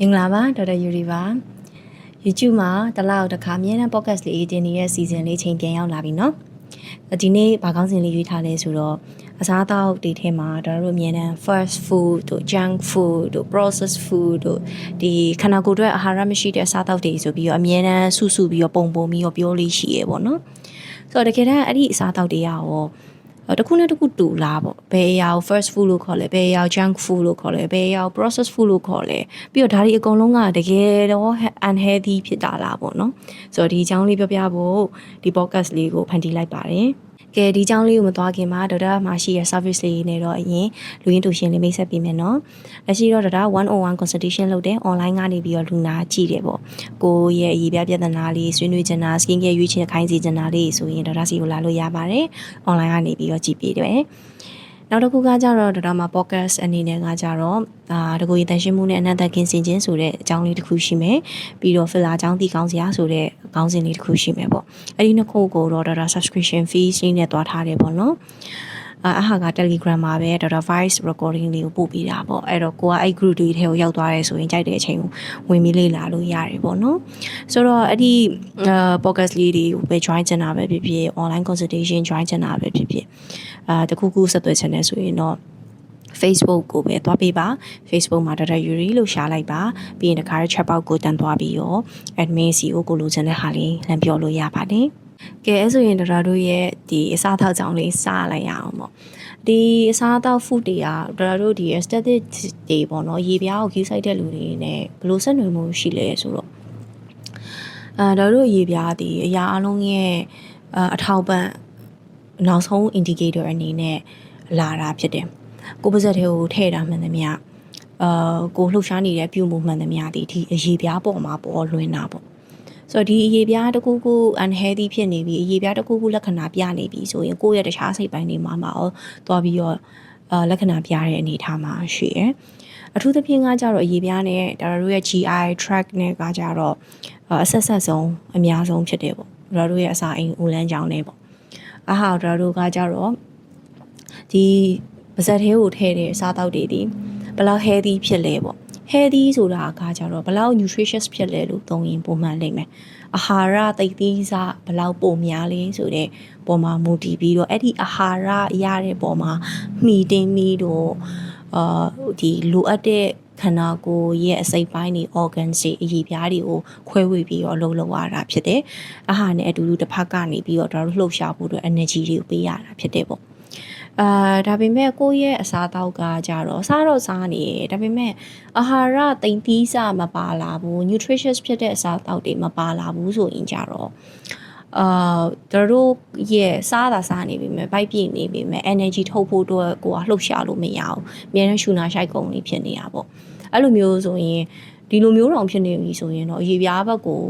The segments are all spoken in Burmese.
မင်္ဂလာပါဒေါက်တာယူရီပါ YouTube မှာတစ်လောက်တစ်ခါအမြဲတမ်း podcast လေးတင်နေတဲ့ season လေးချိန်ပြန်ရောက်လာပြီเนาะဒီနေ့ဘာကောင်းစဉ်လေးရွေးထားလဲဆိုတော့အစားအသောက်တွေထဲမှာတို့တို့အမြဲတမ်း fast food တို့ junk food တို့ processed food တို့ဒီခန္ဓာကိုယ်အတွက်အာဟာရမရှိတဲ့အစားအသောက်တွေဆိုပြီးတော့အမြဲတမ်းဆူဆူပြီးတော့ပုံပုံပြီးတော့ပြောလို့ရှိရပေါ့နော်ဆိုတော့တကယ်တမ်းအဲ့ဒီအစားအသောက်တွေကရော တခုနဲ့တခုတူလားပေါ့ဘယ်အရာကို first food လို့ခေါ်လဲဘယ်အရာကို junk food လို့ခေါ်လဲဘယ်အရာကို processed food လို့ခေါ်လဲပြီးတော့ဒါတွေအကုန်လုံးကတကယ်တော့ unhealthy ဖြစ်တာလားပေါ့နော်ဆိုတော့ဒီအကြောင်းလေးပြောပြဖို့ဒီ podcast လေးကိုဖန်တီးလိုက်ပါတယ် ကဲဒီအကြောင်းလေးကိုမသွားခင်မှာဒေါက်တာမှာရှိရ service လေးနဲ့တော့အရင်လူရင်းတူရှင်လေးမိတ်ဆက်ပေးမယ်နော်လက်ရှိတော့ဒေါက်တာ101 consultation လုပ်တယ် online ကနေပြီးတော့လူနာကြည့်တယ်ပေါ့ကိုရဲ့အရေးပြပြဿနာလေးဆွေးနွေးချင်တာ skin care ရွေးချယ်ခိုင်းစီချင်တာလေးဆိုရင်ဒေါက်တာစီကိုလာလို့ရပါတယ် online ကနေပြီးတော့ကြည့်ပေးတယ် နောက်တစ်ခုကကြတော့ဒေါက်တာမှာ podcast အနေနဲ့ကကြတော့အာတကူရတန်ရှင်းမှုနဲ့အနံ့သက်ကင်းစင်ခြင်းဆိုတဲ့အကြောင်းလေးတစ်ခုရှိမယ်ပြီးတော့ filler အကြောင်းသိကောင်းစရာဆိုတဲ့ခေါင်းစဉ်လေးတစ်ခုရှိမယ်ပေါ့အဲ့ဒီနှစ်ခုကိုတော့ဒေါက်တာ subscription fees လေးနဲ့တွားထားတယ်ပေါ့နော် အဟာက Telegram မှာပဲ Data Voice recording လေးကိုပို့ပေးတာပေါ့အဲ့တော့ကိုကအဲ့ group တွေထဲကိုရောက်သွားရဲဆိုရင်ကြိုက်တဲ့အချိန်ကိုဝင်ပြီးလေ့လာလို့ရတယ်ပေါ့နော်ဆိုတော့အဲ့ဒီ podcast လေးတွေကိုပဲ join ချင်တာပဲဖြစ်ဖြစ် online consultation join ချင်တာပဲဖြစ်ဖြစ်အာတခုခုဆက်သွယ်ချင်တယ်ဆိုရင်တော့ Facebook ကိုပဲသွားပေးပါ Facebook မှာ Data Yuri လို့ရှာလိုက်ပါပြီးရင်တခါ chat box ကိုတန်သွားပြီးရော admin စီကိုကိုလိုချင်တဲ့ဟာလေးလမ်းပြောလို့ရပါတယ် ကဲအဲဆိုရင်တို့တို့ရဲ့ဒီအစားအသောက်ကြောင်းလေးစားလိုက်ရအောင်ပေါ့ဒီအစားအသောက် food တွေကတို့တို့ဒီ aesthetic တွေပေါ့နော်ရေပြားကိုကြီးဆိုင်တဲ့လူတွေနဲ့ဘယ်လိုဆက်နွယ်မှုရှိလဲဆိုတော့အဲတို့တို့ရေပြားဒီအရာအလုံးရဲ့အထောက်ပံ့နောက်ဆုံး indicator အနေနဲ့လာတာဖြစ်တယ်ကိုပါဇက်ထဲကိုထည့်တာမှန်သမျှအာကိုလှုပ်ရှားနေတဲ့ပြုမှုမှန်သမျှဒီဒီအရေးပြားပေါ်မှာပေါ်လွင်တာပေါ့ ဆိုတော့ဒီအရေးပြားတစ်ခုခု unhealthy ဖြစ်နေပြီအရေးပြားတစ်ခုခုလက္ခဏာပြနေပြီဆိုရင်ကိုယ့်ရဲ့တခြားစိတ်ပိုင်းတွေမှာမအောင်သွားပြီးတော့အာလက္ခဏာပြတဲ့အနေအထားမှာရှိရယ်အထူးသဖြင့်ကကြတော့အရေးပြားနဲ့ဒါတို့ရဲ့ GI tract နဲ့ကကြတော့အဆက်ဆက်ဆုံးအများဆုံးဖြစ်တယ်ပေါ့ဒါတို့ရဲ့အစာအိမ်ဦးလန်းကြောင်းနဲ့ပေါ့အဟာဒါတို့ကကြတော့ဒီပါဇက်သေးကိုထည့်တဲ့အစားအသောက်တွေဒီဘယ်လောက် healthy ဖြစ်လဲပေါ့ healthy ဆိုတာကကြတော့ဘယ်လောက် nutritious ဖြစ်လဲလို့သုံးရင်ပုံမှန်လိမ့်မယ်အာဟာရသိသီးစားဘယ်လောက်ပုံများလဲဆိုတဲ့ပုံမှာမူတည်ပြီးတော့အဲ့ဒီအာဟာရရတဲ့ပုံမှာမှီတင်းပြီးတော့အာဒီလိုအပ်တဲ့ခန္ဓာကိုယ်ရဲ့အစိတ်ပိုင်းတွေ organ တွေအည်ပြားတွေကိုခွဲဝေပြီးတော့လှုပ်လှုပ်ရတာဖြစ်တယ်။အာဟာနဲ့အတူတူတစ်ဖက်ကနေပြီးတော့ဒါတို့လှုပ်ရှားဖို့အတွက် energy တွေကိုပေးရတာဖြစ်တယ်ပေါ့။ အာဒါပေမဲ့ကိုယ့်ရဲ့အစားအသောက်ကကြတော့စားတော့စားနေတယ်ဒါပေမဲ့အာဟာရတိမ်သီးစမပါလာဘူး nutritious ဖြစ်တဲ့အစားအသောက်တွေမပါလာဘူးဆိုရင်ကြတော့အာတို့ရဲ့စားတာစားနေပြီမဲ့ဗိုက်ပြည့်နေပြီမဲ့ energy ထုတ်ဖို့အတွက်ကိုကလှုပ်ရှားလို့မရဘူးအများနဲ့ရှူနာရှိုက်ကုန်နေဖြစ်နေတာပေါ့အဲ့လိုမျိုးဆိုရင်ဒီလိုမျိုးတောင်ဖြစ်နေပြီဆိုရင်တော့ရေပြားဘက်ကို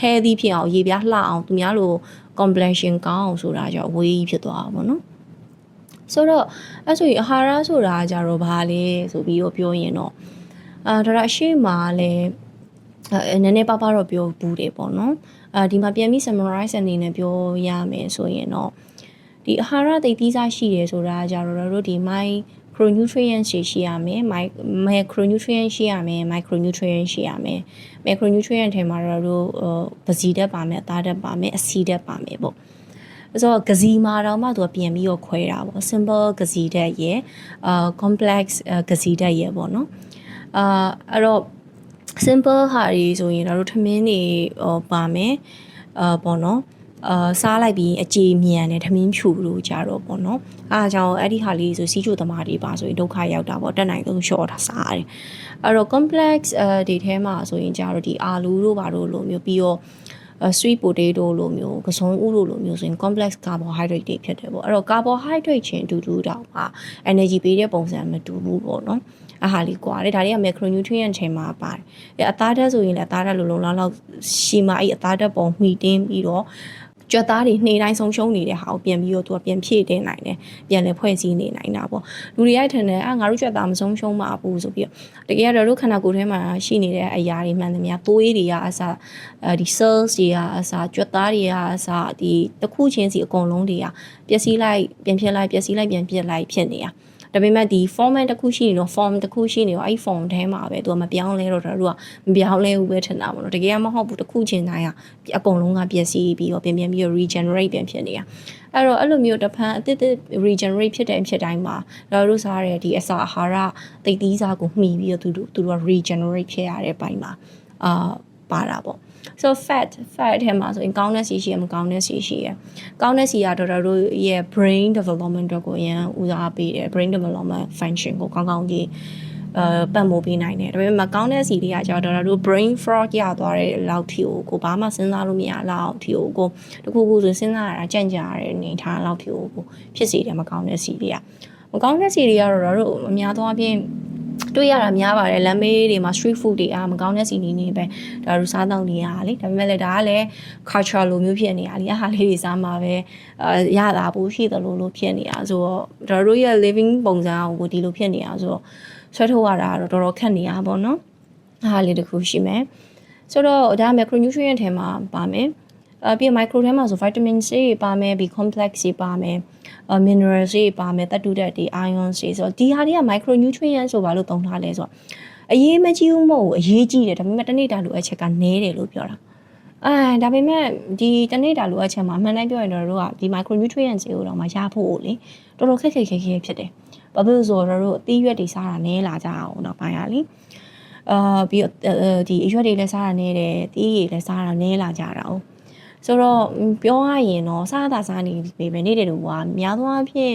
healthy ဖြစ်အောင်ရေပြားလှအောင်သူများလို complexion ကောင်းအောင်ဆိုတာကြောင့်ဝေးဖြစ်သွားတာပေါ့နော် ဆိုတော့အဲ့ဆိုရင်အာဟာရဆိုတာကြတော့ဘာလဲဆိုပြီးတော့ပြောရင်တော့အာဒါရအရှိမလည်းအဲနည်းနည်းပါးပါးတော့ပြောဘူးတယ်ပေါ့နော်အာဒီမှာပြန်ပြီး summarize အနေနဲ့ပြောရမယ်ဆိုရင်တော့ဒီအာဟာရသိသီးစားရှိတယ်ဆိုတာကြတော့တို့ဒီ micronutrients ရှိရှိရမယ် macronutrients ရှိရမယ် micronutrients ရှိရမယ် macronutrient ထဲမှာတော့တို့ပစီဓာတ်ပါမယ်အသားဓာတ်ပါမယ်အဆီဓာတ်ပါမယ်ပေါ့ ဆိုတော့ကစီမာတော့မှသူကပြန်ပြီးတော့ခွဲတာပေါ့ simple ကစီဓာတ်ရဲ့အာ complex ကစီဓာတ်ရဲ့ပေါ့နော်အာအဲ့တော့ simple ဟာတွေဆိုရင်တို့ထမင်းတွေဟောပါမယ်အာပေါ့နော်အာစားလိုက်ပြီးအကြေမြန်နဲ့ထမင်းဖြူလို့ကြတော့ပေါ့နော်အားအကြောင်းအဲ့ဒီဟာလေးဆိုစီးချိုသမားတွေပါဆိုရင်ဒုက္ခရောက်တာပေါ့တက်နိုင်ဆုံး short တာစားရတယ်အဲ့တော့ complex အဲဒီထဲမှာဆိုရင်ကြတော့ဒီအာလူတို့ဘာတို့လိုမျိုးပြီးတော့ sweet potato လိုမျိုးကစုံဥလိုလိုမျိုးဆိုရင် complex carbohydrate တွေဖြစ်တယ်ပေါ့အဲ့တော့ carbohydrate ချင်းအတူတူတောင်မှ energy ပေးတဲ့ပုံစံမတူဘူးပေါ့နော်အဟာလေးကွာတယ်ဒါတွေက macronutrient ချိန်မှာပါတယ်အဲအသားဓာတ်ဆိုရင်လည်းအသားဓာတ်လုံးလုံးလောက်လောက်ရှိမှအဲ့အသားဓာတ်ပုံမှီတင်းပြီးတော့ ကြွက်သားတွေနှိမ်တိုင်းဆုံးရှုံးနေတဲ့ဟာကိုပြန်ပြီးတော့သူကပြန်ဖြည့်တင်နိုင်တယ်ပြန်လည်းဖွဲ့စည်းနေနိုင်တာပေါ့လူတွေရိုက်ထန်တယ်အာငါတို့ကြွက်သားမဆုံးရှုံးပါဘူးဆိုပြီးတော့တကယ်တော့တို့ခန္ဓာကိုယ်ထဲမှာရှိနေတဲ့အရာတွေမှန်သမျှသွေးတွေကအစားအဲဒီ cells တွေကအစားကြွက်သားတွေကအစားဒီတစ်ခုချင်းစီအကုန်လုံးတွေကပျက်စီးလိုက်ပြန်ဖြစ်လိုက်ပျက်စီးလိုက်ပြန်ပြစ်လိုက်ဖြစ်နေတာ ဒါပေမဲ့ဒီ format တစ်ခုရှိနေတော့ form တစ်ခုရှိနေတော့အဲ့ form ထဲမှာပဲသူကမပြောင်းလဲတော့တာသူကမပြောင်းလဲဘူးပဲထင်တာပေါ့နော်တကယ်မဟုတ်ဘူးတစ်ခုချင်းတိုင်းကအကုန်လုံးကပျက်စီးပြီးတော့ပြန်ပြန်ပြီးတော့ regenerate ပြန်ဖြစ်နေတာအဲ့တော့အဲ့လိုမျိုးတဖန်အသစ်သစ် regenerate ဖြစ်တဲ့အဖြစ်တိုင်းမှာတော်တို့စားရတဲ့ဒီအစာအာဟာရတိတ်သီးစားကိုမှီပြီးတော့သူတို့သူတို့က regenerate ဖြစ်ရတဲ့ဘိုင်းမှာအာပါတာပေါ့ so fat fat ထဲမှာဆိုရင်ကောင်းတဲ့စီရှိရမကောင်းတဲ့စီရှိရကောင်းတဲ့စီကတော့တို့ရဲ့ brain development အတွက်ကိုအရင်ဦးစားပေးတယ် brain development function ကိုကောင်းကောင်းကြီးအဲပတ်မိုးပေးနိုင်တယ်ဒါပေမဲ့မကောင်းတဲ့စီတွေကကျတော့တို့ brain fog ရသွားတဲ့လောက်ထိကိုကိုဘာမှစဉ်းစားလို့မရလောက်ထိကိုကိုတခုခုဆိုစဉ်းစားရတာကြံ့ကြာရတဲ့အနေထားလောက်ထိကိုဖြစ်စေတယ်မကောင်းတဲ့စီတွေကမကောင်းတဲ့စီတွေကတော့တို့အများသောအားဖြင့် တွေ့ရတာများပါတယ်လမ်းမေးတွေမှာ street food တွေအားမကောင်းတဲ့စီနေနေပဲဒါတို့စားတော့နေရတာလေဒါပေမဲ့လည်းဒါကလည်း culture လိုမျိုးဖြစ်နေရလေအဟာလေးတွေစားမှာပဲအဲရတာပို့ရှိသလိုလိုဖြစ်နေတာဆိုတော့ဒါတို့ရဲ့ living ပုံစံအောင်ကိုဒီလိုဖြစ်နေတာဆိုတော့ဆွဲထုတ်ရတာတော့တော်တော်ခက်နေရပါတော့အားလေးတစ်ခုရှိမယ်ဆိုတော့ဒါ macronutrient ထဲမှာပါမယ် အပြီး micro ထဲမှာဆို vitamin C ပါမယ်ပြီး complex တွေပါမယ် minerals တွေပါမယ်သတ္တုဓာတ်တွေ ions တွေဆိုတော့ဒီဟာတွေက micronutrient ဆိုဘာလို့သုံးထားလဲဆိုတော့အရေးမကြီးဘူးမဟုတ်ဘူးအရေးကြီးတယ်ဒါပေမဲ့တနေ့တာလိုအပ်ချက်ကနည်းတယ်လို့ပြောတာအဲဒါပေမဲ့ဒီတနေ့တာလိုအပ်ချက်မှာအမှန်တမ်းပြောရင်တော့တို့ကဒီ micronutrients တွေကိုတော့မရဖို့လေတော်တော်ခက်ခက်ခဲခဲဖြစ်တယ်ဘာဖြစ်လို့ဆိုတော့တို့အသီးရွက်တွေစားတာနည်းလာကြအောင်တော့ပိုင်းရလေအာပြီးဒီအရွက်တွေလည်းစားတာနည်းတယ်အသီးတွေလည်းစားတာနည်းလာကြတာ哦 ဆိုတော့ပြောရရင်တော့စားတာစားနေပြီပဲနေတယ်လို့ကများသောအားဖြင့်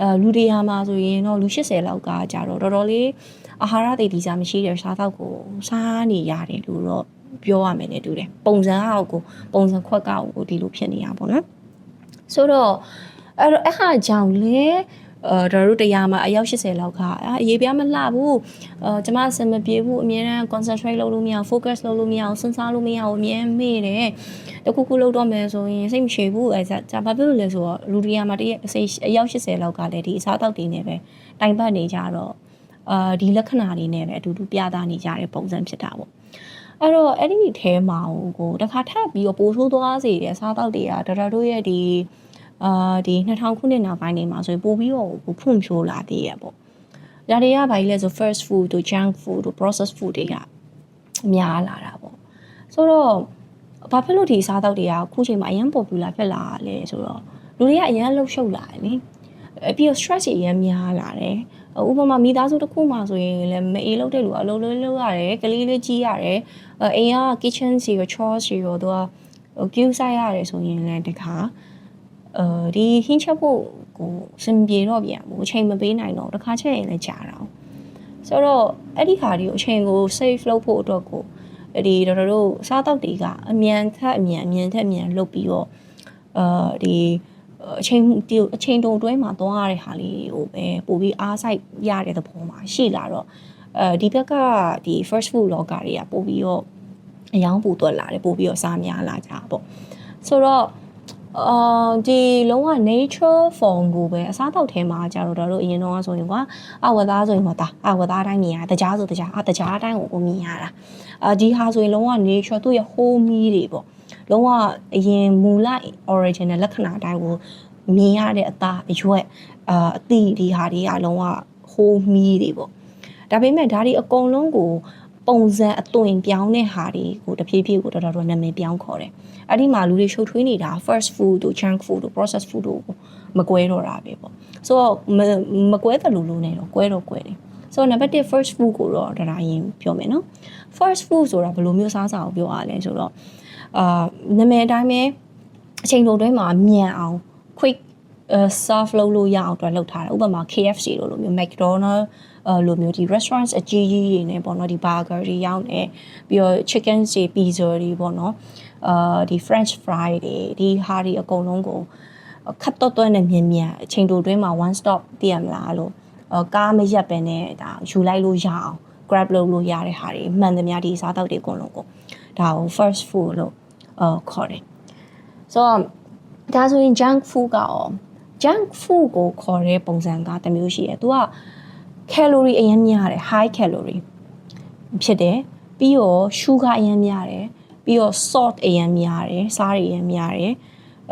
အဲလူတွေဟာမှာဆိုရင်တော့လူ80လောက်ကကြတော့တော်တော်လေးအာဟာရတွေဒီစားမရှိတဲ့စားတော့ကိုစားနေရတယ်လို့တော့ပြောရမယ်နဲ့တူတယ်ပုံစံအောက်ကိုပုံစံခွက်ကောက်ကိုဒီလိုဖြစ်နေတာပေါ့နော်ဆိုတော့အဲ့တော့အခါကြောင့်လေ အဲဒါတို့တရားမှာအယောက်80လောက်ကအာအရေးပြားမလှဘူးအဲကျမစင်မပြေဘူးအမြဲတမ်း concentrate လုပ်လို့မရအောင် focus လုပ်လို့မရအောင်စဉ်းစားလို့မရအောင်အမြဲမေ့တယ်တခုခုလုပ်တော့မယ်ဆိုရင်စိတ်မရှိဘူးအဲဒါဘာဖြစ်လို့လဲဆိုတော့လူဒီယာမှာတရက်အယောက်80လောက်ကလည်းဒီအစားအသောက်တွေနဲ့ပဲတိုင်ပတ်နေကြတော့အာဒီလက္ခဏာတွေနဲ့ပဲအတူတူပြသနေကြတဲ့ပုံစံဖြစ်တာပေါ့အဲ့တော့အဲ့ဒီထဲမှာကိုတခါထပ်ပြီးတော့ပိုးဆိုးသွားစေတဲ့စားတောက်တွေကဒေါက်တာတို့ရဲ့ဒီ အာဒီ2000ခုနှစ်နောက်ပိုင်းနေမှာဆိုရင်ပို့ပြီးတော့ဖွံ့ဖြိုးလာသေးရပေါ့။ဒါတွေကဘာကြီးလဲဆို first food တို့ junk food တို့ processed food တွေကများလာတာပေါ့။ဆိုတော့ဘာဖြစ်လို့ဒီစားတောက်တွေကအခုချိန်မှာအရင် popular ဖြစ်လာလဲဆိုတော့လူတွေကအရင်လှုပ်ရှုပ်လာတယ်လေ။အပြီးတော့ stress တွေအရင်များလာတယ်။ဥပမာမိသားစုတစ်ခုမှဆိုရင်လည်းမအေးလုပ်တဲ့လူကအလုပ်လုပ်လုပ်ရတယ်ကလေးလေးကြီးရတယ်အိမ်က kitchen စီရော chores စီရောသူကဟို queue ဆိုင်ရတယ်ဆိုရင်လည်းတခါ အဲဒီဟင်းချက်ဖို့ကိုစင်ပြေတော့ပြန်ဘူးအချိန်မပေးနိုင်တော့တခါချက်ရင်လည်းကြာတာဆိုတော့အဲ့ဒီဟာတွေကိုအချိန်ကို save လုပ်ဖို့အတွက်ကိုဒီတော်တော်တို့စားတောက်တွေကအမြန်ထက်အမြန်အမြန်ထက်အမြန်လုပ်ပြီးတော့အာဒီအချိန်ဒီအချိန်တုံတွဲမှာသွားရတဲ့ဟာလေးကိုပဲပို့ပြီးအားစိုက်ရတဲ့သဘောမှာရှိလာတော့အဲဒီဘက်ကဒီ first food လောကတွေကပို့ပြီးတော့အယောင်ပူသွက်လာတယ်ပို့ပြီးတော့စားများလာကြတာပေါ့ဆိုတော့ အာဒီလုံးဝ nature form ကိုပဲအစားတောက်ထဲမှာကြတော့တို့အရင်တော့ဆိုရင်ကွာအဝသားဆိုရင်မသားအဝသားတိုင်းမြင်ရတကြားဆိုတကြားအတကြားတိုင်းကိုကိုမြင်ရတာအာဒီဟာဆိုရင်လုံးဝ nature သူ့ရဲ့ whole meal တွေပေါ့လုံးဝအရင်မူလ original လက္ခဏာတိုင်းကိုမြင်ရတဲ့အသားအရွက်အာအသီးဒီဟာတွေကလုံးဝ whole meal တွေပေါ့ဒါပေမဲ့ဒါတွေအကုန်လုံးကို ပုံစံအသွင်ပြောင်းတဲ့ဟာတွေကိုတဖြည်းဖြည်းကိုတော်တော်နာမည်ပြောင်းခေါ်တယ်။အဲ့ဒီမှာလူတွေရှုပ်ထွေးနေတာ first food တို့ junk food တို့ processed food တို့မကွဲတော့တာပဲပေါ့။ဆိုတော့မကွဲတယ်လို့လို့နေတော့ကွဲတော့ကွဲတယ်။ဆိုတော့ number 1 first food ကိုတော့ဒါရင်ပြောမယ်နော် first food ဆိုတာဘယ်လိုမျိုးစားစာကိုပြောရလဲဆိုတော့အာနာမည်အတိုင်းပဲအချိန်တုံးတွဲမှာမြန်အောင် quick uh serve လုပ်လို့ရအောင်အတွက်လုပ်ထားတယ်ဥပမာ KFC လို့လိုမျိုး McDonald အဲလိုမျိုးဒီ restaurants အကြီးကြီးတွေနဲ့ပေါ့နော်ဒီ burger တွေရောက်နေပြီးတော့ chicken တွေ pizza တွေပေါ့နော်အာဒီ french fry တွေဒီဟာတွေအကုန်လုံးကိုခတ်တော့တော့နဲ့မြင်မြင်အချိန်တိုတွင်းမှာ one stop တည်ရမလားလို့ကားမရက်ပဲနဲ့ဒါယူလိုက်လို့ရအောင် grab လုပ်လို့ရတဲ့ဟာတွေမှန်သမျှဒီစားတော့တွေအကုန်လုံးကိုဒါကို first food လို့အော်ခေါ်တယ်ဆိုတော့ဒါဆိုရင် junk food ကရော junk food ကိုခေါ်တဲ့ပုံစံကတစ်မျိုးရှိတယ်။ तू က calorie အရင်များတယ် high calorie ဖြစ်တယ်။ပြီးတော့ sugar အရင်များတယ်။ပြီးတော့ salt အရင်များတယ်။စားရအရင်များတယ်။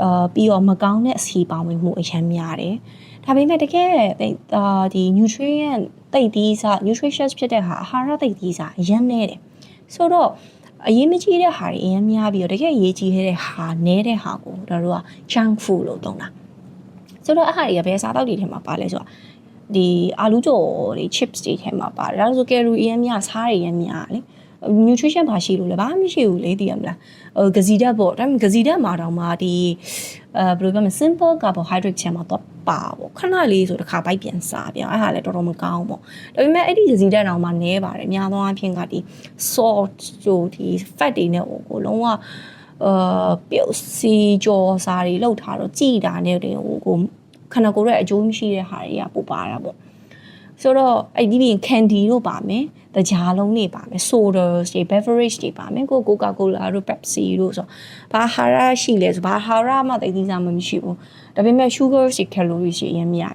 အာပြီးတော့မကောင်းတဲ့အဆီပါဝင်မှုအရင်များတယ်ဒါပေမဲ့တကယ်အာဒီ nutrient တိတ်သီးစား nutritious ဖြစ်တဲ့ဟာအာဟာရတိတ်သီးစားအရင်နေတယ်ဆိုတော့အရေးမကြီးတဲ့ဟာတွေအရင်များပြီးတော့တကယ်အရေးကြီးတဲ့ဟာနဲတဲ့ဟာကိုတို့တို့က junk food လို့သုံးတာဆိုတော့အဟာတွေကဘယ်စားတောက်တွေထဲမှာပါလဲဆိုတော့ ဒီအာလူးကြော်တွေ chips တွေထဲမှာပါတယ်ဒါဆို calorie အရင်များစားတွေအရင်များလေ nutrition ဘာရှိလို့လဲဘာမှမရှိဘူးလေသိရမလားဟိုဂစီဓာတ်ပေါ့ဒါပေမဲ့ဂစီဓာတ်မှာတော့မှဒီအဲဘယ်လိုပြောမလဲ simple carbohydrate ချင်မှာတော့ပါပေါ့ခဏလေးဆိုတခါပိုက်ပြန်စားပြအဲ့ဟာလည်းတော်တော်မကောင်းပေါ့ဒါပေမဲ့အဲ့ဒီဂစီဓာတ်တော့မှနဲပါတယ်အများသောအားဖြင့်ကဒီ salt တို့ဒီ fat တွေနဲ့ဟိုကိုလုံးဝအာပြုတ်စီကြော်စားတွေလောက်ထားတော့ကြည်တာနဲ့တင်ဟိုကို ခန္ဓာကိုယ်ရဲ့အကျိုးမရှိတဲ့ဟာတွေကပိုပါတာပေါ့ဆိုတော့အဲ့ဒီပြင် candy တို့ပါမယ်တကြားလုံးတွေပါမယ် soda တွေ beverage တွေပါမယ်ကို coca cola တို့ pepsi တို့ဆိုဘာဟာရရှိလဲဆိုဘာဟာရမှတိတ်သိစားမှမရှိဘူးဒါပေမဲ့ sugar တွေ calorie တွေအရင်မြတ်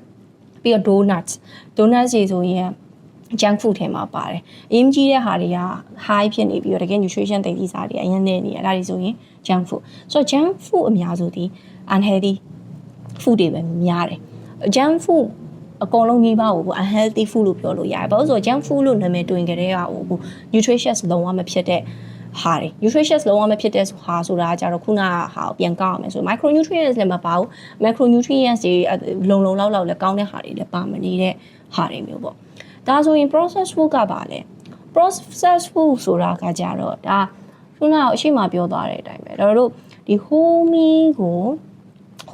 ပြီးတော့ donuts donuts တွေဆိုရင် junk food ထဲမှာပါတယ်အရင်ကြီးတဲ့ဟာတွေက high ဖြစ်နေပြီးတော့တကယ် nutrition တိတ်သိစားတွေအရင်နေနေအဲ့ဒါတွေဆိုရင် junk food ဆိုတော့ junk food အများစုဒီ unhealthy food တွေပဲများတယ် junk food အကုန်လုံးကြီးပါဘူး unhealthy food လို့ပြောလို့ရတယ်။ဘာလို့ဆိုတော့ junk food လို့နာမည်တွင်ကြတဲ့ဟာဟို nutritious လုံးဝမဖြစ်တဲ့ဟာတွေ nutritious လုံးဝမဖြစ်တဲ့ဟာဆိုတာကြတော့ခုနကဟာကိုပြန်ကောက်အောင်မယ်ဆို micronutrients လည်းမပါဘူး macronutrients တွေလုံလုံလောက်လောက်လည်းကောင်းတဲ့ဟာတွေလည်းပါမနေတဲ့ဟာတွေမျိုးပေါ့။ဒါဆိုရင် processed food ကပါလေ processed food ဆိုတာကကြတော့ဒါခုနကအရှိမပြောသွားတဲ့အတိုင်းပဲဒါတို့ဒီ whole meal ကို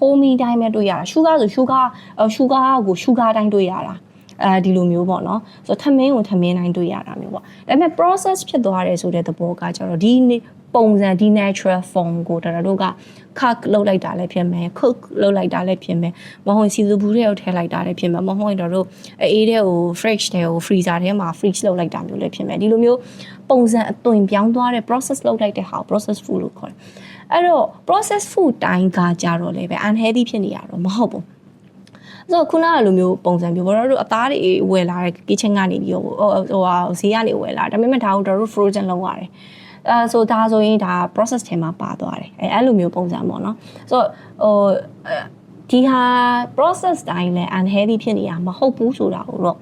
ဟိုးမီတိုင်းပဲတွေ့ရတာရှူဂါဆိုရှူဂါရှူဂါကိုရှူဂါတိုင်းတွေ့ရတာအဲဒီလိုမျိုးပေါ့နော်ဆိုတော့ထမင်းကိုထမင်းတိုင်းတွေ့ရတာမျိုးပေါ့ဒါပေမဲ့ process ဖြစ်သွားတယ်ဆိုတဲ့သဘောကကျတော့ဒီပုံစံဒီ natural form ကိုတရတို့က cook လုပ်လိုက်တာလည်းဖြစ်မယ် cook လုပ်လိုက်တာလည်းဖြစ်မယ်မဟုတ်စီစဘူးတွေကိုထည့်လိုက်တာလည်းဖြစ်မယ်မဟုတ်တော့တို့အေးတဲ့ကို fridge တဲ့ကို freezer ထဲမှာ freeze လုပ်လိုက်တာမျိုးလည်းဖြစ်မယ်ဒီလိုမျိုးပုံစံအသွင်ပြောင်းသွားတဲ့ process လုပ်လိုက်တဲ့ဟာ process food လို့ခေါ်တယ် အဲ့တော့ process food တိုင်းကကြတော့လည်းပဲ unhealthy ဖြစ်နေရတော့မဟုတ်ဘူးဆိုတော့ခုနကလိုမျိုးပုံစံမျိုးဘောတော့တို့အသားတွေဝယ်လာတဲ့ kitchen ကနေပြီးတော့ဟိုဟိုဟာဈေးကနေဝယ်လာဒါပေမဲ့ဒါကိုတို့ frozen လုပ်ရတယ်အဲဆိုဒါဆိုရင်ဒါ process ထဲမှာပါသွားတယ်အဲအဲ့လိုမျိုးပုံစံပေါ့နော်ဆိုတော့ဟိုဒီဟာ process တိုင်းလည်း unhealthy ဖြစ်နေရမဟုတ်ဘူးဆိုတာကိုတော့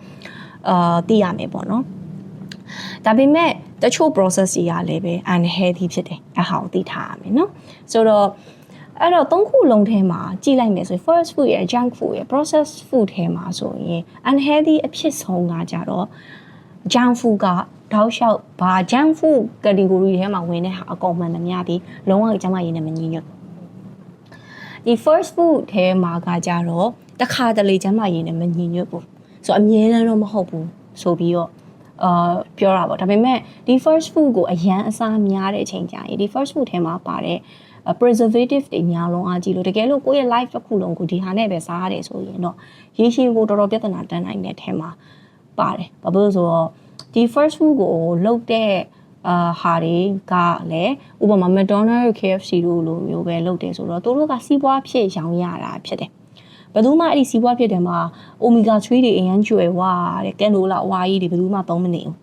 အာသိရမယ်ပေါ့နော်ဒါပေမဲ့ တချို့ process တွေကလည်းပဲ unhealthy ဖြစ်တယ်အဟောင်းသိထားရမယ်နော်ဆိုတော့အဲ့တော့သုံးခုလုံးထဲမှာကြည့်လိုက်မယ်ဆိုရင် first food ရဲ့ junk food ရဲ့ processed food ထဲမှာဆိုရင် unhealthy အဖြစ်ဆုံးကကြတော့ junk food ကတောက်လျှောက်ဘာ junk food category ထဲမှာဝင်တဲ့ဟာအကောင်မှန်သမျှဒီလုံးဝကျမရင်းနဲ့မငြင်းညွတ်ဒီ first food ထဲမှာကကြတော့တခါတလေကျမရင်းနဲ့မငြင်းညွတ်ဘူးဆိုအမြဲတမ်းတော့မဟုတ်ဘူးဆိုပြီးတော့ အာပြောတာပေါ့ဒါပေမဲ့ဒီ first food ကိုအရန်အစားများတဲ့အချိန်ကြာရင်ဒီ first food ထဲမှာပါတဲ့ preservative တွေများလုံးအားကြီးလို့တကယ်လို့ကိုယ့်ရဲ့ life တစ်ခုလုံးကိုဒီဟာနဲ့ပဲစားရတယ်ဆိုရင်တော့ရေရှည်ကိုတော်တော်ပြဿနာတန်းနိုင်တဲ့ထဲမှာပါတယ်ဘာလို့ဆိုတော့ဒီ first food ကိုလုတ်တဲ့အာဟာတွေကလည်းဥပမာ McDonald's KFC တို့လိုမျိုးပဲလုပ်တယ်ဆိုတော့တို့တို့ကစီးပွားဖြစ်ရောင်းရတာဖြစ်တယ် ဘယ်သူမှအဲ့ဒီစီးပွားဖြစ်တယ်မှာအိုမီဂါ3တွေအရန်ကျွယ်ဝါတဲ့ကန်လိုလာဝါကြီးတွေဘယ်သူမှသုံးမနေဘူး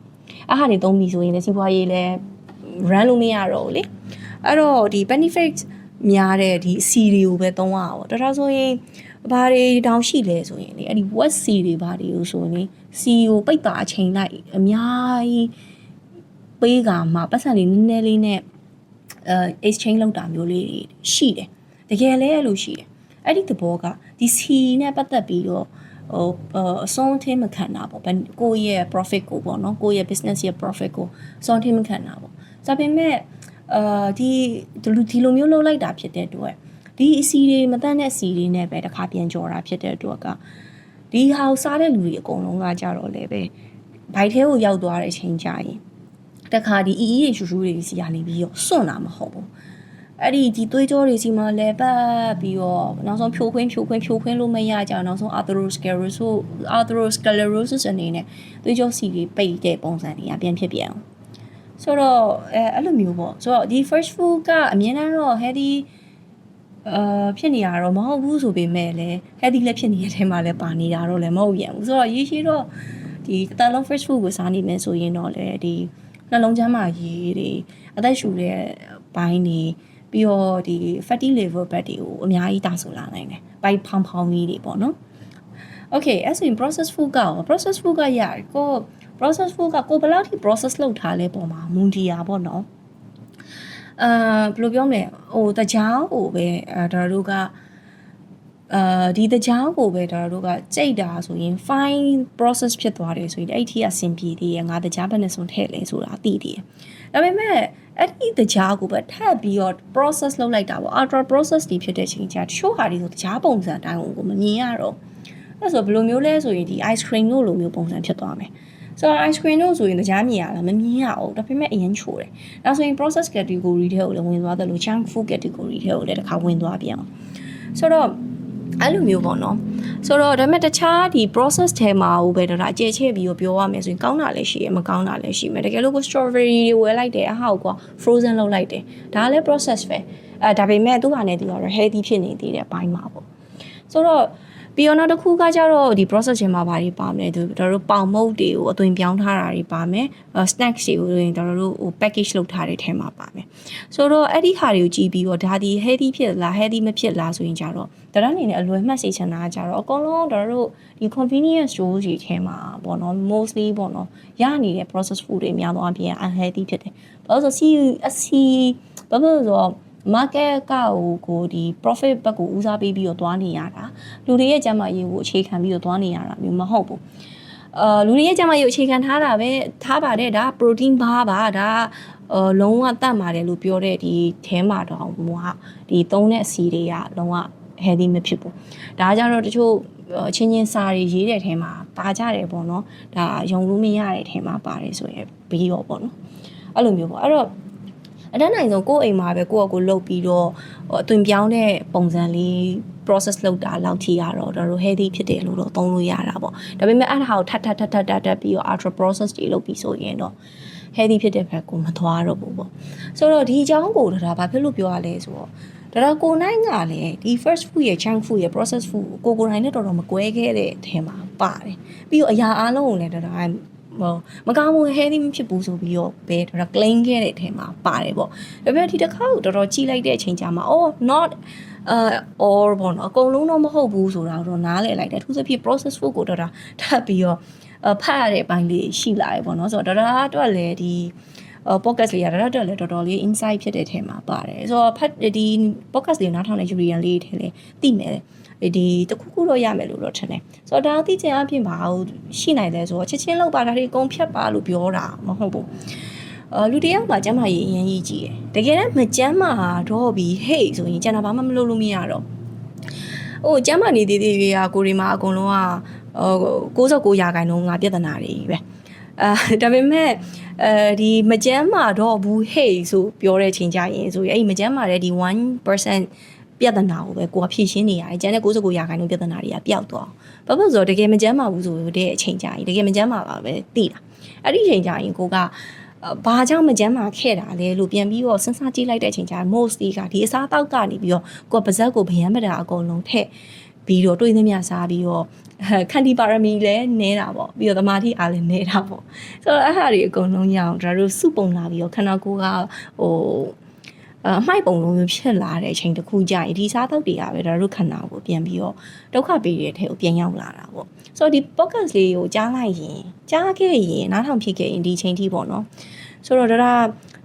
အဲ့ဟာတွေသုံးပြီဆိုရင်လည်းစီးပွားရေးလည်း run လို့မရတော့ဘူးလေအဲ့တော့ဒီ benefit များတဲ့ဒီ C တွေကိုပဲသုံးရတာပေါ့တော်တော်ဆိုရင်ဘာတွေတောင်ရှိလဲဆိုရင်လေအဲ့ဒီ what C တွေဘာတွေကိုဆိုရင် C ကိုပိတ်တာအချိန်လိုက်အများကြီးပေးကမှပတ်စံလေးနည်းနည်းလေးနဲ့အဲ exchange လုပ်တာမျိုးလေးရှိတယ်တကယ်လည်းအဲ့လိုရှိတယ် အဲ့ဒီသဘောကဒီစီနဲ့ပတ်သက်ပြီးတော့ဟိုအဆုံးအထင်းမခံတာပေါ့ကိုယ့်ရဲ့ profit ကိုပေါ့နော်ကိုယ့်ရဲ့ business ရဲ့ profit ကိုအဆုံးအထင်းမခံတာပေါ့ဒါပေမဲ့အာဒီဒီလိုမျိုးလုပ်လိုက်တာဖြစ်တဲ့အတွက်ဒီအစီတွေမတန့်တဲ့အစီတွေနဲ့ပဲတစ်ခါပြန်ကြော်တာဖြစ်တဲ့အတွက်ကဒီဟာကိုစားတဲ့လူတွေအကုန်လုံးကကြတော့လေပဲဘိုက်ထဲကိုရောက်သွားတဲ့အချိန်ကြာရင်တခါဒီအီအီတွေရှူရှူတွေစီရနေပြီးတော့စွန့်တာမဟုတ်ဘူး အဲ့ဒီဒီသွေးကြောတွေစီမှာလဲပတ်ပြီးတော့နောက်ဆုံးဖြိုခွင်းဖြိုခွင်းဖြိုခွင်းလို့မရကြနောက်ဆုံး atherosclerosis atherosclerosis အနေနဲ့သွေးကြောစီတွေပိတ်တဲ့ပုံစံတွေကပြန်ဖြစ်ပြန်အောင်ဆိုတော့အဲအဲ့လိုမျိုးပေါ့ဆိုတော့ဒီ first food ကအမြင်တမ်းတော့ healthy အာဖြစ်နေရတော့မဟုတ်ဘူးဆိုပေမဲ့လည်း healthy လည်းဖြစ်နေတဲ့ထဲမှာလည်းပါနေတာတော့လည်းမဟုတ်ပြန်ဘူးဆိုတော့ရေရှည်တော့ဒီတန်လုံး fresh food ကိုစားနေမယ်ဆိုရင်တော့လေဒီနှလုံးချမ်းမာရေးတွေအသက်ရှူတဲ့ဘိုင်းတွေ ပြီးတော့ဒီ fatty liver fat တွေကိုအများကြီးတာဆိုလာနိုင်တယ်။ဘိုက်ဖောင်းဖောင်းကြီးတွေပေါ့နော် okay အဲ့ဆိုရင် process food ကရော process food ကရတယ်ကို process food ကကိုဘယ်လောက်ထိ process လုပ်ထားလဲပုံမှာမူတီယာပေါ့နော်အာဘယ်လိုပြောမလဲဟိုတကြားဟိုပဲအဲဒါတို့ကအာဒီတကြားကိုပဲဒါတို့ကကြိတ်တာဆိုရင် fine process ဖြစ်သွားတယ်ဆိုရင်အဲ့ဒီအဆင်ပြေသေးရဲ့ငါတကြားဘယ်နဲ့ဆုံးထည့်လဲဆိုတာသိသေးတယ် ဒါပေမဲ့အဲ့ဒီတကြားကိုပဲထပ်ပြီးတော့ process လုပ်လိုက်တာပေါ့ ultra process တွေဖြစ်တဲ့ချိန်ကျတချို့ဟာတွေဆိုတကြားပုံစံအတိုင်းကိုမမြင်ရတော့အဲ့ဆိုဘယ်လိုမျိုးလဲဆိုရင်ဒီ ice cream တို့လိုမျိုးပုံစံဖြစ်သွားမယ်ဆိုတော့ ice cream တို့ဆိုရင်ကြားမြင်ရလားမမြင်ရအောင်ဒါပေမဲ့အရင်ချိုတယ်ဒါဆိုရင် process category ထဲကိုလည်းဝင်သွားတယ်လို့ junk food category ထဲကိုလည်းတစ်ခါဝင်သွားပြန်အောင်ဆိုတော့အဲ့လိုမျိုးပေါ့နော် ဆိုတော့ဒါပေမဲ့တခြားဒီ process ထဲမှာဟိုပဲတော့အကျဲချဲ့ပြီးတော့ပြောရမယ်ဆိုရင်ကောင်းတာလည်းရှိရမကောင်းတာလည်းရှိမယ်တကယ်လို့ကို strawberry တွေဝယ်လိုက်တယ်အဟောက်ကွာ frozen လုပ်လိုက်တယ်ဒါလည်း process ပဲအဲဒါပေမဲ့သူကလည်းသူကတော့ healthy ဖြစ်နေသေးတယ်အပိုင်းမှာပေါ့ဆိုတော့ ပြီးတော့နောက်တစ်ခုကကြတော့ဒီ process ချင်းမှာဘာတွေပါမလဲသူတို့တို့ပေါင်မုတ်တွေကိုအသွင်ပြောင်းထားတာတွေပါမယ် snacks တွေကိုဆိုရင်တို့တို့ဟို package လုပ်ထားတဲ့ထဲမှာပါမယ်ဆိုတော့အဲ့ဒီဟာတွေကိုကြည့်ပြီးတော့ဒါဒီ healthy ဖြစ်လား healthy မဖြစ်လားဆိုရင်ကြတော့ဒါတော့အနေနဲ့အလွယ်မှတ်စေချင်တာကကြတော့အကုန်လုံးတို့တို့ဒီ convenience store ကြီးထဲမှာပေါ့နော် mostly ပေါ့နော်ရနေတဲ့ process food တွေများသောအားဖြင့် unhealthy ဖြစ်တယ်ဘာလို့ဆိုစီအစီဘာလို့ဆိုတော့ market ကဟိုကိုဒီ profit ဘက်ကိုဦးစားပေးပြီးတော့သွားနေရတာလူတွေရဲ့ကျန်းမာရေးကိုအခြေခံပြီးတော့သွားနေရတာမျိုးမဟုတ်ဘူးအာလူတွေရဲ့ကျန်းမာရေးကိုအခြေခံထားတာပဲထားပါတယ်ဒါ protein bar ပါဒါအလုံးဝတတ်ပါတယ်လို့ပြောတဲ့ဒီထဲမှာတော့ဟိုကဒီသုံးတဲ့အစီတွေကလုံးဝ healthy မဖြစ်ဘူးဒါကြတော့တချို့အချင်းချင်းစာတွေရေးတဲ့ထဲမှာပါကြတယ်ပေါ့နော်ဒါယုံလို့မရတဲ့ထဲမှာပါတယ်ဆိုရင်ပြီးတော့ပေါ့နော်အဲ့လိုမျိုးပေါ့အဲ့တော့ အတန်းနိုင်ဆုံးကိုယ့်အိမ်မှာပဲကိုယ့်အကိုလှုပ်ပြီးတော့ဟိုအသွင်ပြောင်းတဲ့ပုံစံလေး process လုပ်တာလောက်ထိရတော့တော်တော် healthy ဖြစ်တယ်လို့တော့သုံးလို့ရတာပေါ့ဒါပေမဲ့အဲ့ဒါကိုထပ်ထပ်ထပ်ထပ်ထပ်ထပ်ပြီးတော့ ultra process တွေလုပ်ပြီးဆိုရင်တော့ healthy ဖြစ်တဲ့ဘက်ကိုမသွားတော့ဘူးပေါ့ဆိုတော့ဒီအကြောင်းကိုဒါဘာဖြစ်လို့ပြောရလဲဆိုတော့ဒါတော့ကိုနိုင်ကလည်းဒီ first food ရဲ့ junk food ရဲ့ process food ကိုကိုနိုင်နဲ့တော်တော်မကွဲခဲ့တဲ့အထဲမှာပါတယ်ပြီးတော့အရာအလုံးကိုလည်းတော်တော် ဟိုမကောင်းဘူး healthy မဖြစ်ဘူးဆိုပြီးတော့ဘယ်တော့ claim ခဲ့တဲ့အထဲမှာပါတယ်ပေါ့ဒါပေမဲ့ဒီတစ်ခါကိုတော်တော်ကြီးလိုက်တဲ့အချိန်ကြာမှာ oh not အာ or ဘောနော်အကုန်လုံးတော့မဟုတ်ဘူးဆိုတာတော့နားလည်လိုက်တယ်သူစဖြစ် process food ကိုတော်တော်ထပ်ပြီးတော့ဖတ်ရတဲ့အပိုင်းလေးရှိလာရေပေါ့နော်ဆိုတော့တော်တော်တော့လည်းဒီ podcast လေးရတာတော့လည်းတော်တော်လေး insight ဖြစ်တဲ့ထဲမှာပါတယ်ဆိုတော့ဖတ်ဒီ podcast လေးနားထောင်တဲ့ Julian လေးထဲလေသိမယ် ဒီတခုခုတော့ရမယ်လို့တော့ထင်တယ်ဆိုတော့ဒါသိချင်အပြင်ဘာလို့ရှိနိုင်လဲဆိုတော့ချက်ချင်းလောက်ပါတာတွေအကုန်ဖြတ်ပါလို့ပြောတာမဟုတ်ဘူးအာလူတယောက်မှာကျမ်းမာရေးအရင်ကြီးကြီးတယ်တကယ်တမ်းမကျမ်းမာတော့ပြီးဟေ့ဆိုရင်ကျန်တာဘာမှမလုပ်လို့မရတော့ဟိုကျမ်းမာနေသေးသေးတွေကကိုရီမှာအကုန်လုံးကဟို69ရာခိုင်နှုန်းငါပြဿနာတွေပဲအာဒါပေမဲ့အဲဒီမကျမ်းမာတော့ဘူးဟေ့ဆိုပြောတဲ့ချိန်ကြရင်ဆိုရင်အဲ့ဒီမကျမ်းမာတဲ့ဒီ1% ပြဿနာကိုပဲကိုကဖြည့်ရှင်းနေရတယ်။ကျန်တဲ့69ရာခိုင်နှုန်းပြဿနာတွေကပျောက်သွား။ဘာဖြစ်လို့ဆိုတော့တကယ်မကျမ်းမာဘူးဆိုတဲ့အချိန်ကြရင်တကယ်မကျမ်းမာပါပဲသိတာ။အဲ့ဒီအချိန်ကြရင်ကိုကဘာကြောင့်မကျမ်းမာခဲ့တာလဲလို့ပြန်ပြီးတော့စဉ်းစားကြည့်လိုက်တဲ့အချိန်ကျရင် mostly ကဒီအစားတောက်ကနေပြီးတော့ကိုကပါဇက်ကိုဗယံပဒါအကုန်လုံးထည့်ပြီးတော့တွေးသမျှစားပြီးတော့ခန္တီပါရမီလည်းနဲတာပေါ့ပြီးတော့သမာဓိအားလည်းနဲတာပေါ့ဆိုတော့အဲ့ဟာတွေအကုန်လုံးရအောင်ဒါတို့စုပုံလာပြီးတော့ခန္ဓာကိုယ်ကဟို အမိုက်ပုံလုံးမျိုးဖြစ်လာတဲ့အချိန်တစ်ခုကြာရင်ဒီစားတောက်တွေကပဲဒါတို့ခန္ဓာကိုပြန်ပြီးတော့ဒုက္ခပေးတဲ့ထဲကိုပြန်ရောက်လာတာပေါ့ဆိုတော့ဒီ podcast လေးကိုကြားလိုက်ရင်ကြားခဲ့ရင်နားထောင်ဖြစ်ခဲ့ရင်ဒီအချိန်ထိပေါ့နော်ဆိုတော့ဒါ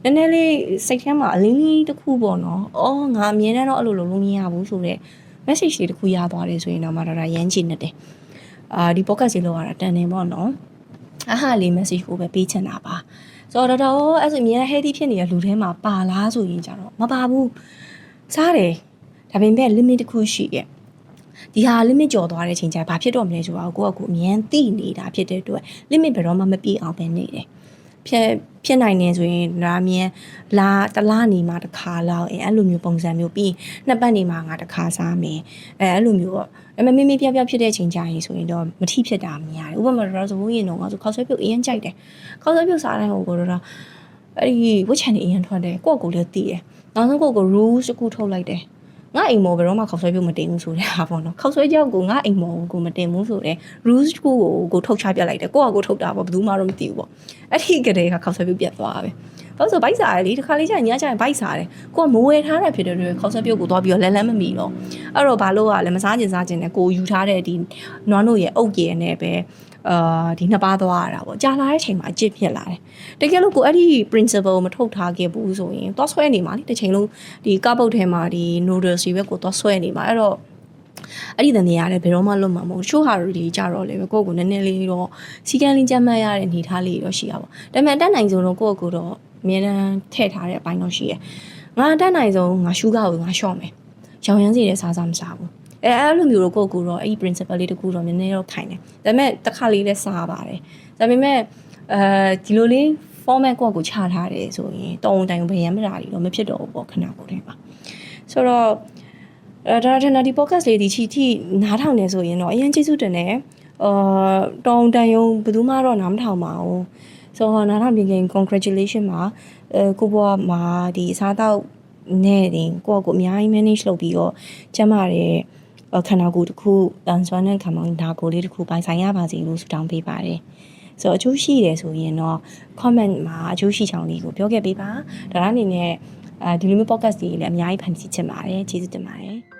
ကနည်းနည်းလေးစိတ်ထဲမှာအလင်းလေးတစ်ခုပေါ့နော်။အော်ငါအမြင်နဲ့တော့အဲ့လိုလုပ်လို့မရဘူးဆိုတော့ message လေးတစ်ခုရသွားတယ်ဆိုရင်တော့မတော်တာရမ်းချင်နေတယ်။အာဒီ podcast လေးလောက်ရတာတန်တယ်ပေါ့နော်။အဟာလေး message ကိုပဲပေးချင်တာပါ။ ဆိုတော့တော်တော်အဲ့ဆိုအမြင် healthy ဖြစ်နေတဲ့လူထဲမှာပါလားဆိုရင်ကြတော့မပါဘူး။စားတယ်။ဒါပေမဲ့ limit တစ်ခုရှိရဲ့။ဒီဟာ limit ကျော်သွားတဲ့ချိန်ကျဘာဖြစ်တော့မလဲဆိုတော့ကိုယ့်အကူအမြင်သိနေတာဖြစ်တဲ့အတွက် limit ဘယ်တော့မှမပြည့်အောင်ပဲနေတယ်။ ဖြစ်ဖြစ်နိုင်နေဆိုရင်ဒါမြင်လာတလားနေမှာတစ်ခါလောက်အဲအဲ့လိုမျိုးပုံစံမျိုးပြီးနှစ်ပတ်နေမှာငါတစ်ခါစားမယ်အဲအဲ့လိုမျိုးပေါ့ဒါပေမဲ့မိမိပြပြဖြစ်တဲ့ချိန်ကြရင်ဆိုရင်တော့မထိဖြစ်တာများတယ်ဥပမာတော့ဆိုရင်တော့ငါဆိုခေါက်ဆွဲပြုတ်အရင်ကြိုက်တယ်ခေါက်ဆွဲပြုတ်စားတိုင်းဟိုကိုတော့အဲ့ဒီဝှချန်နေအရင်ထွက်တယ်ကိုယ့်ကိုယ်လည်းသိတယ်နောက်ဆုံးကိုယ့်ကို rules တစ်ခုထုတ်လိုက်တယ် ငါအိမ်မော်ဘယ်တော့မှခောက်ဆွဲပြုတ်မတင်ဘူးဆိုတဲ့ဟာပေါ့နော်ခောက်ဆွဲကြောက်ကိုငါအိမ်မော်ကိုမတင်ဘူးဆိုတဲ့ rules ကိုကိုကိုထုတ်ချပြလိုက်တယ်ကိုကကိုထုတ်တာပေါ့ဘယ်သူမှတော့မသိဘူးပေါ့အဲ့ဒီကလေးကခောက်ဆွဲပြုတ်ပြတ်သွားပဲ ဘာဘာလို့ဆိုဘိုက်စားရလေတခါလေးကျရင်ညကျရင်ဘိုက်စားတယ်ကိုကမဝယ်ထားတဲ့ဖြစ်တဲ့တွေခေါက်ဆက်ပြုတ်ကိုသွားပြီးတော့လဲလဲမမီတော့အဲ့တော့ဘာလို့ကလဲမစားကျင်စားကျင်နဲ့ကိုယူထားတဲ့ဒီနွားတို့ရဲ့အုတ်ရည်နဲ့ပဲအာဒီနှစ်ပါးသွားရတာပေါ့ကြာလာတဲ့အချိန်မှာအကျစ်ဖြစ်လာတယ်တကယ်လို့ကိုအဲ့ဒီ principle မထုတ်ထားခဲ့ဘူးဆိုရင်သွားဆွဲနေမှာလေတစ်ချိန်လုံးဒီကပုတ်ထဲမှာဒီ noodles တွေပဲကိုသွားဆွဲနေမှာအဲ့တော့အဲ့ဒီတန်နေရတယ်ဘယ်တော့မှလွတ်မှာမဟုတ်ချို့ဟာတွေကြတော့လေကိုယ့်ကိုနည်းနည်းလေးတော့စီကံလေးကြမ်းမှတ်ရတဲ့အနေထားလေးတော့ရှိတာပေါ့ဒါပေမဲ့အတက်နိုင်ဆုံးတော့ကိုယ့်ကိုယ်တော့ အမြဲတမ်းထည့်ထားတဲ့အပိုင်းတော့ရှိရယ်ငါအတက်နိုင်ဆုံးငါရှူဂါကိုငါရှော့မယ်ရောင်ရမ်းစီတဲ့စားစားမစားဘူးအဲအဲ့လိုမျိုးတော့ကိုယ့်ကိုယ်တော့အဲ့ဒီ principle လေးတခုတော့နည်းနည်းတော့ခိုင်တယ်ဒါပေမဲ့တစ်ခါလေးလဲစားပါတယ်ဒါပေမဲ့အဲဒီလိုလေး format ကိုယ့်ကိုချထားတယ်ဆိုရင်တုံတိုင်ဘယ်ရမ်းမတာတွေတော့မဖြစ်တော့ဘူးပေါ့ခဏကိုယ်တည်းပါဆိုတော့အဲဒါထင်တာဒီ podcast လေးဒီချီထိနားထောင်နေဆိုရင်တော့အရင်ကျေးဇူးတင်တယ်အာတောင်းတန်ယုံဘယ်သူမှတော့နားမထောင်ပါဘူး ဆိုတော့နားထောင်ပြင်ခင် congratulation ပါအဲကိုဘွားမှာဒီအစားတော့နဲ့တင်ကိုယ့်ကိုအများကြီး manage လုပ်ပြီးတော့ကျမရဲ့ခန္ဓာကိုယ်တစ်ခုတန်ဆွမ်းတဲ့ခန္ဓာဒါကိုယ်လေးတစ်ခုပိုင်ဆိုင်ရပါစေလို့ဆုတောင်းပေးပါတယ်ဆိုတော့အကျိုးရှိတယ်ဆိုရင်တော့ comment မှာအကျိုးရှိချောင်းလေးကိုပြောခဲ့ပေးပါဒါအနေနဲ့အဲဒီလိုမျိုး podcast တွေလည်းအများကြီးဖန်တီးချင်ပါတယ်ကျေးဇူးတင်ပါတယ်